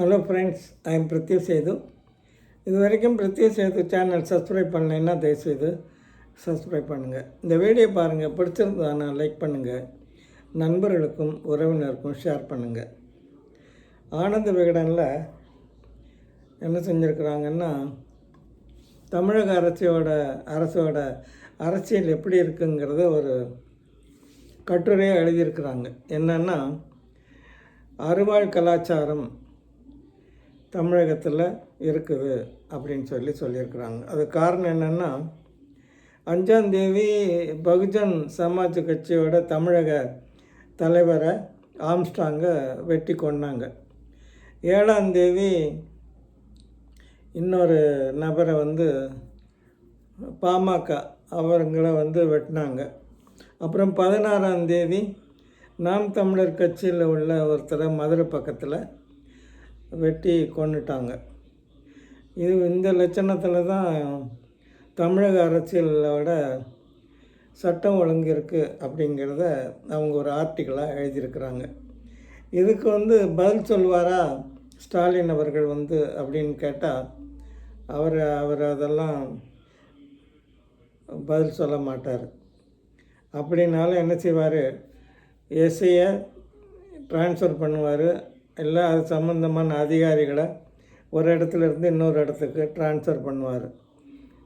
Hello friends I am Prithyu Sethu இது வரைக்கும் பிரித்யூ Setu channel subscribe பண்ணலைன்னா தயவுசெய்து சப்ஸ்கிரைப் பண்ணுங்கள் இந்த வீடியோ பாருங்கள் பிடிச்சிருந்ததானா லைக் பண்ணுங்கள் நண்பர்களுக்கும் உறவினருக்கும் ஷேர் பண்ணுங்கள் ஆனந்த விகடனில் என்ன செஞ்சுருக்குறாங்கன்னா தமிழக அரசியோட அரசோட அரசியல் எப்படி இருக்குங்கிறத ஒரு கட்டுரையாக எழுதியிருக்கிறாங்க. என்னென்னா அறுவாள் கலாச்சாரம் தமிழகத்தில் இருக்குது அப்படின்னு சொல்லி சொல்லியிருக்கிறாங்க. அது காரணம் என்னென்னா அஞ்சாந்தேதி பகுஜன் சமாஜ் கட்சியோட தமிழக தலைவரை ஆம்ஸ்டாங்கை வெட்டி கொண்டாங்க ஏழாந்தேவி இன்னொரு நபரை வந்து பாமக அவருங்களை வந்து வெட்டினாங்க. அப்புறம் பதினாறாம் தேதி நாம் தமிழர் கட்சியில் உள்ள ஒருத்தரை மதுரை பக்கத்தில் வெட்டி கொண்டுட்டாங்க. இது இந்த லட்சணத்தில் தான் தமிழக அரசியலோட சட்டம் ஒழுங்கு இருக்குது அப்படிங்கிறத அவங்க ஒரு ஆர்டிக்கலாக எழுதியிருக்கிறாங்க. இதுக்கு வந்து பதில் சொல்வாரா ஸ்டாலின் அவர்கள் வந்து அப்படின்னு கேட்டால் அவர் அவர் அதெல்லாம் பதில் சொல்ல மாட்டார். அப்படின்னாலும் என்ன செய்வார்? எஸ்ஐயை ட்ரான்ஸ்ஃபர் பண்ணுவார். இல்லை அது சம்மந்தமான அதிகாரிகளை ஒரு இடத்துல இருந்து இன்னொரு இடத்துக்கு ட்ரான்ஸ்ஃபர் பண்ணுவார்.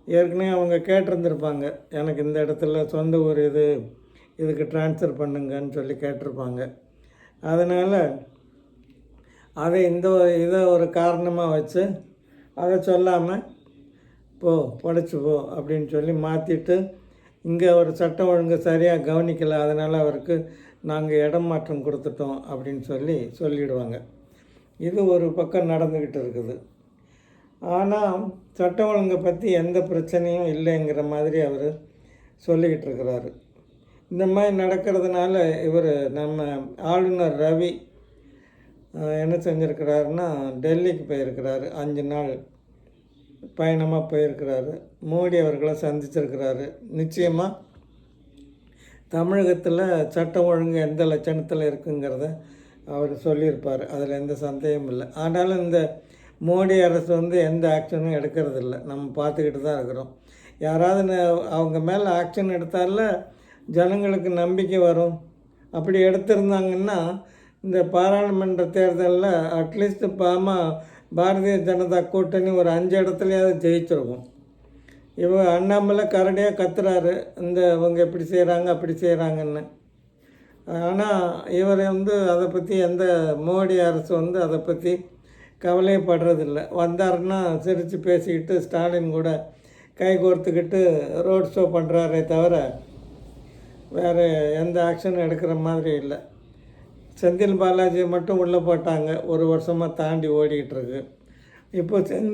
ஏற்கனவே அவங்க கேட்டிருந்துருப்பாங்க எனக்கு இந்த இடத்துல சொந்த ஊர் இது இதுக்கு ட்ரான்ஸ்ஃபர் பண்ணுங்கன்னு சொல்லி கேட்டிருப்பாங்க. அதனால் அதை இந்த இதை ஒரு காரணமாக வச்சு அதை சொல்லாமல் போ படைச்சி போ அப்படின்னு சொல்லி மாற்றிட்டு இங்கே ஒரு சட்டம் ஒழுங்கு சரியாக கவனிக்கலை. அதனால் அவருக்கு நாங்கள் இடம் மாற்றம் கொடுத்துட்டோம் அப்படின்னு சொல்லி சொல்லிடுவாங்க. இது ஒரு பக்கம் நடந்துக்கிட்டு இருக்குது. ஆனால் சட்டம் ஒழுங்கை பற்றி எந்த பிரச்சனையும் இல்லைங்கிற மாதிரி அவர் சொல்லிக்கிட்டு இருக்கிறாரு. இந்த மாதிரி நடக்கிறதுனால இவர் நம்ம ஆளுநர் ரவி என்ன செஞ்சுருக்கிறாருன்னா டெல்லிக்கு போயிருக்கிறாரு. அஞ்சு நாள் பயணமாக போயிருக்கிறாரு. மோடி அவர்களை சந்திச்சிருக்கிறாரு. நிச்சயமாக தமிழகத்தில் சட்டம் ஒழுங்கு எந்த லட்சணத்தில் இருக்குங்கிறத அவர் சொல்லியிருப்பார். அதில் எந்த சந்தேகமும் இல்லை. ஆனாலும் இந்த மோடி அரசு வந்து எந்த ஆக்ஷனும் எடுக்கிறதில்ல. நம்ம பார்த்துக்கிட்டு தான் இருக்கிறோம். யாராவது அவங்க மேலே ஆக்ஷன் எடுத்தால ஜனங்களுக்கு நம்பிக்கை வரும். அப்படி எடுத்திருந்தாங்கன்னா இந்த பாராளுமன்ற தேர்தலில் அட்லீஸ்ட் பாமா பாரதிய ஜனதா கூட்டணி ஒரு அஞ்சு இடத்துலையாவது ஜெயிச்சிருக்கும். இவ அண்ணாமலை கரடியாக கத்துறாரு. இந்த இவங்க இப்படி செய்கிறாங்க அப்படி செய்கிறாங்கன்னு ஆனால் இவர் வந்து அதை பற்றி எந்த மோடி அரசு வந்து அதை பற்றி கவலைப்படுறதில்ல. வந்தாருன்னா சிரித்து பேசிக்கிட்டு ஸ்டாலின் கூட கை கோர்த்துக்கிட்டு ரோட் ஷோ பண்ணுறாரே தவிர வேறு எந்த ஆக்ஷனும் எடுக்கிற மாதிரி இல்லை. செந்தில் பாலாஜி மட்டும் உள்ளே போட்டாங்க. ஒரு வருஷமாக தாண்டி ஓடிக்கிட்டு இருக்கு. இப்போ சென்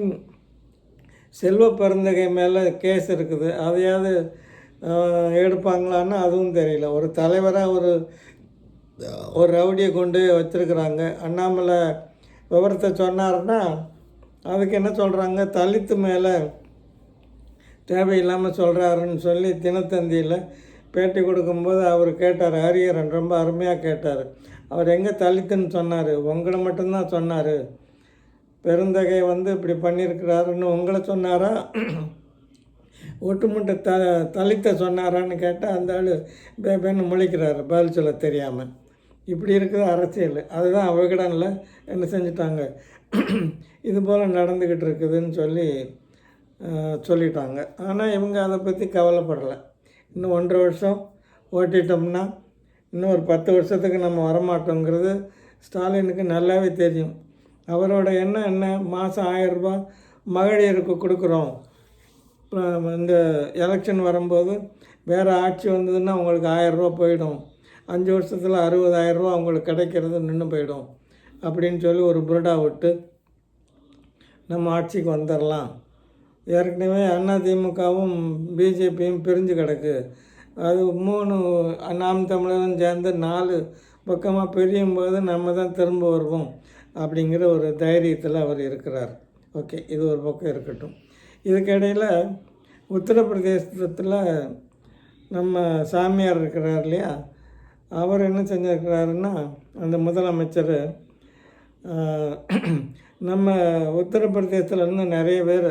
செல்வ பெருந்தகை மேலே கேஸ் இருக்குது. அதையாவது எடுப்பாங்களான்னு எடுப்பாங்களான்னா அதுவும் தெரியல. ஒரு தலைவராக ஒரு ஒரு ரவுடியை கொண்டு வச்சுருக்குறாங்க. அண்ணாமலை விவரத்தை சொன்னார்னா அதுக்கு என்ன சொல்கிறாங்க தலித்து மேலே தேவையில்லாமல் சொல்கிறாருன்னு சொல்லி தினத்தந்தியில் பேட்டி கொடுக்கும்போது அவர் கேட்டார். ஹரியரன் ரொம்ப அருமையாக கேட்டார். அவர் எங்கே தலித்துன்னு சொன்னார்? உங்களை மட்டும்தான் சொன்னார். பெருந்தகை வந்து இப்படி பண்ணியிருக்கிறாருன்னு உங்களை சொன்னாரா? ஒட்டுமொத்த த தலித்தை சொன்னாரான்னு கேட்டால் அந்த ஆள் பேபேன்னு முழிக்கிறாரு பதில் சொல்ல தெரியாமல் இப்படி இருக்குது அரசியல். அதுதான் அவகடனில் என்ன செஞ்சிட்டாங்க. இது போல் நடந்துக்கிட்டு இருக்குதுன்னு சொல்லி சொல்லிட்டாங்க. ஆனால் இவங்க அதை பற்றி கவலைப்படலை. இன்னும் ஒன்றரை வருஷம் ஓட்டிட்டோம்னா இன்னும் ஒரு பத்து வருஷத்துக்கு நம்ம வரமாட்டோங்கிறது ஸ்டாலினுக்கு நல்லாவே தெரியும். அவரோட எண்ணம் என்ன? மாதம் ஆயரூபா மகளிருக்கு கொடுக்குறோம். இந்த எலெக்ஷன் வரும்போது வேறு ஆட்சி வந்ததுன்னா அவங்களுக்கு ஆயரூபா போயிடும். அஞ்சு வருஷத்தில் அறுபதாயிரரூபா அவங்களுக்கு கிடைக்கிறது நின்று போயிடும். அப்படின்னு சொல்லி ஒரு புரடா விட்டு நம்ம ஆட்சிக்கு வந்துடலாம் ஏற்கனவே அதிமுகவும் பிஜேபியும் பிரிஞ்சு கிடக்கு. அது மூணு நாம் தமிழரும் சேர்ந்து நாலு பக்கமாக பிரியும் போது நம்ம தான் திரும்ப வருவோம். அப்படிங்கிற ஒரு தைரியத்தில் அவர் இருக்கிறார். ஓகே இது ஒரு பக்கம் இருக்கட்டும். இதுக்கிடையில் உத்தரப்பிரதேசத்தில் நம்ம சாமியார் இருக்கிறார் இல்லையா? அவர் என்ன செஞ்சிருக்கிறாருன்னா அந்த முதலமைச்சர் நம்ம உத்தரப்பிரதேசத்தில் இருந்து நிறைய பேர்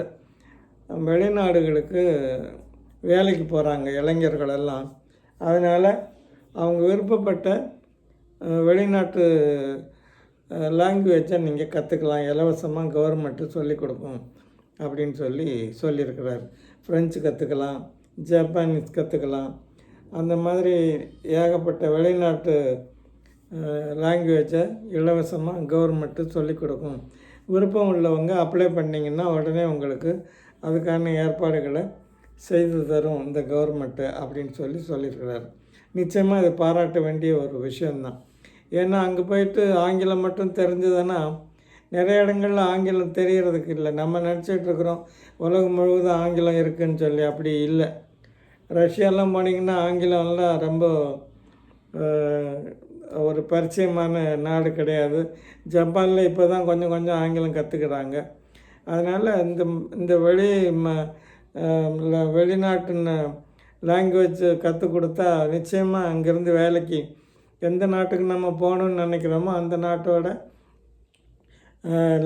வெளிநாடுகளுக்கு வேலைக்கு போகிறாங்க இளைஞர்கள் எல்லாம் அதனால் அவங்க விருப்பப்பட்ட வெளிநாட்டு லாங்குவேஜை நீங்கள் கற்றுக்கலாம் இலவசமாக கவர்மெண்ட்டு சொல்லிக் கொடுக்கும் அப்படின்னு சொல்லி சொல்லியிருக்கிறார். ஃப்ரெஞ்சு கற்றுக்கலாம் ஜப்பானீஸ் கற்றுக்கலாம் அந்த மாதிரி ஏகப்பட்ட வெளிநாட்டு லாங்குவேஜை இலவசமாக கவர்மெண்ட்டு சொல்லிக் கொடுக்கும். விருப்பம் உள்ளவங்க அப்ளை பண்ணிங்கன்னா உடனே உங்களுக்கு அதுக்கான ஏற்பாடுகளை செய்து தரும் இந்த கவர்மெண்ட்டு அப்படின்னு சொல்லி சொல்லியிருக்கிறார். நிச்சயமாக இது பாராட்ட வேண்டிய ஒரு விஷயந்தான் ஏன்னா அங்கே போயிட்டு ஆங்கிலம் மட்டும் தெரிஞ்சதுன்னா நிறைய இடங்கள்ல ஆங்கிலம் தெரிகிறதுக்கு இல்லை. நம்ம நினச்சிட்ருக்குறோம் உலகம் முழுவதும் ஆங்கிலம் இருக்குதுன்னு சொல்லி. அப்படி இல்லை. ரஷ்யாலாம் போனீங்கன்னா ஆங்கிலம்லாம் ரொம்ப ஒரு பரிச்சயமான நாடு கிடையாது. ஜப்பானில் இப்போ தான் கொஞ்சம் கொஞ்சம் ஆங்கிலம் கற்றுக்கிறாங்க அதனால் இந்த இந்த வெளி ம அஹ், லாங்குவேஜ் கற்றுக் கொடுத்தா நிச்சயமாக அங்கேருந்து வேலைக்கு எந்த நாட்டுக்கு நம்ம போகணுன்னு நினைக்கிறோமோ அந்த நாட்டோட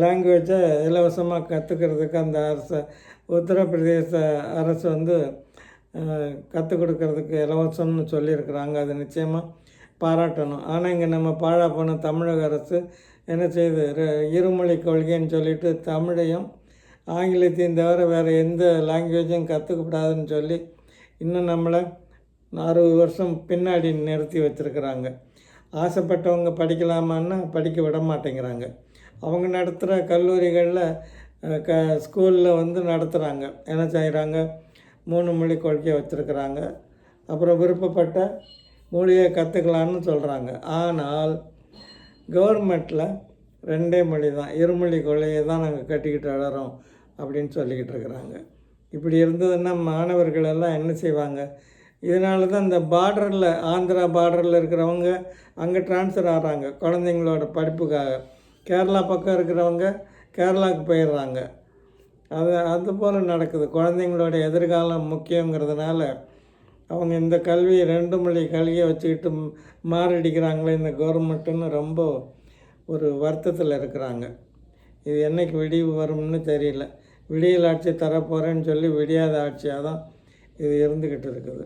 லாங்குவேஜை இலவசமாக கற்றுக்கிறதுக்கு அந்த அரசு உத்தரப்பிரதேச அரசு வந்து கற்றுக் கொடுக்கறதுக்கு இலவசம்னு சொல்லியிருக்கிறாங்க. அது நிச்சயமாக பாராட்டணும். ஆனால் இங்கே நம்ம பாழா போன தமிழக அரசு என்ன செய்யுது இருமொழி கொள்கைன்னு சொல்லிட்டு தமிழையும் ஆங்கிலத்தையும் தவிர வேறு எந்த லாங்குவேஜும் கற்றுக்கக்கூடாதுன்னு சொல்லி இன்னும் நம்மளை அறுபது வருஷம் பின்னாடி நிறுத்தி வச்சுருக்கிறாங்க. ஆசைப்பட்டவங்க படிக்கலாமான்னா படிக்க விட மாட்டேங்கிறாங்க. அவங்க நடத்துகிற கல்லூரிகளில் க ஸ்கூலில் வந்து நடத்துகிறாங்க என்ன செய்கிறாங்க மூணு மொழி கொள்கையை வச்சுருக்கிறாங்க. அப்புறம் விருப்பப்பட்ட மொழியை கற்றுக்கலான்னு சொல்கிறாங்க ஆனால் கவர்மெண்ட்டில் ரெண்டே மொழி தான். இருமொழி கொள்கையை தான் நாங்கள் கட்டிக்கிட்டு வளரோம் அப்படின்னு சொல்லிக்கிட்டு இருக்கிறாங்க. இப்படி இருந்ததுன்னா மாணவர்களெல்லாம் என்ன செய்வாங்க? இதனால தான் இந்த பார்டரில் ஆந்திரா பார்டரில் இருக்கிறவங்க அங்கே ட்ரான்ஸ்ஃபர் ஆகிறாங்க குழந்தைங்களோட படிப்புக்காக. கேரளா பக்கம் இருக்கிறவங்க கேரளாவுக்கு போயிடுறாங்க. அது அது போல் நடக்குது. குழந்தைங்களோட எதிர்காலம் முக்கியங்கிறதுனால அவங்க இந்த கல்வியை ரெண்டு மொழி கல்வியை வச்சுக்கிட்டு மாரடிக்கிறாங்களே இந்த கவர்மெண்ட்டுன்னு ரொம்ப ஒரு வருத்தத்தில் இருக்கிறாங்க. இது என்றைக்கு விடிவு வரும்னு தெரியல. விடியல் ஆட்சி தரப்போகிறேன்னு சொல்லி விடியாத ஆட்சியாக தான் இது இருந்துக்கிட்டு இருக்குது.